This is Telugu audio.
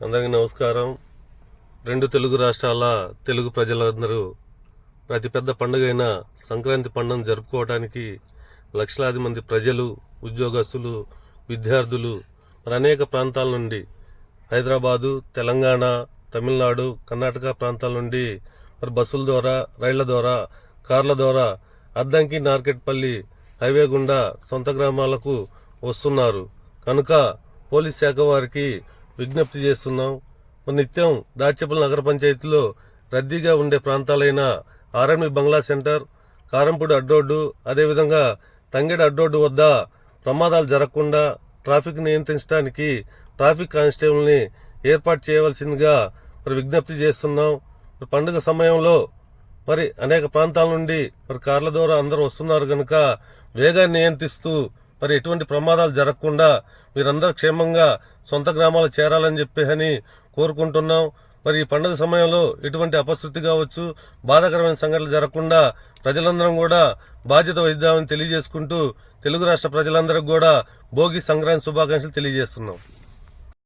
అందరికీ నమస్కారం. రెండు తెలుగు రాష్ట్రాల తెలుగు ప్రజలందరూ అతిపెద్ద పండుగ అయిన సంక్రాంతి పండుగను జరుపుకోవడానికి లక్షలాది మంది ప్రజలు ఉద్యోగస్తులు విద్యార్థులు మరి అనేక ప్రాంతాల నుండి హైదరాబాదు తెలంగాణ తమిళనాడు కర్ణాటక ప్రాంతాల నుండి మరి బస్సుల ద్వారా రైళ్ళ ద్వారా కార్ల ద్వారా అద్దంకి నార్కెట్పల్లి హైవే గుండా సొంత గ్రామాలకు వస్తున్నారు. కనుక పోలీస్ శాఖ వారికి విజ్ఞప్తి చేస్తున్నాం. మరి నిత్యం దాచేపల్లి నగర పంచాయతీలో రద్దీగా ఉండే ప్రాంతాలైన ఆర్ఎంఈ బంగ్లా సెంటర్ కారంపూడి అడ్రోడ్డు అదేవిధంగా తంగెడ అడ్రోడ్డు వద్ద ప్రమాదాలు జరగకుండా ట్రాఫిక్ నియంత్రించడానికి ట్రాఫిక్ కానిస్టేబుల్ని ఏర్పాటు చేయవలసిందిగా మరి విజ్ఞప్తి చేస్తున్నాం. మరి పండుగ సమయంలో మరి అనేక ప్రాంతాల నుండి మరి కార్ల ద్వారా అందరూ వస్తున్నారు కనుక వేగాన్ని నియంత్రిస్తూ మరి ఎటువంటి ప్రమాదాలు జరగకుండా మీరందరూ క్షేమంగా సొంత గ్రామాలు చేరాలని చెప్పేసి కోరుకుంటున్నాం. మరి ఈ పండుగ సమయంలో ఎటువంటి అపశృతి కావచ్చు బాధాకరమైన సంఘటనలు జరగకుండా ప్రజలందరం కూడా బాధ్యత వహిద్దామని తెలియజేసుకుంటూ తెలుగు రాష్ట్ర ప్రజలందరికీ కూడా భోగి సంక్రాంతి శుభాకాంక్షలు తెలియజేస్తున్నాం.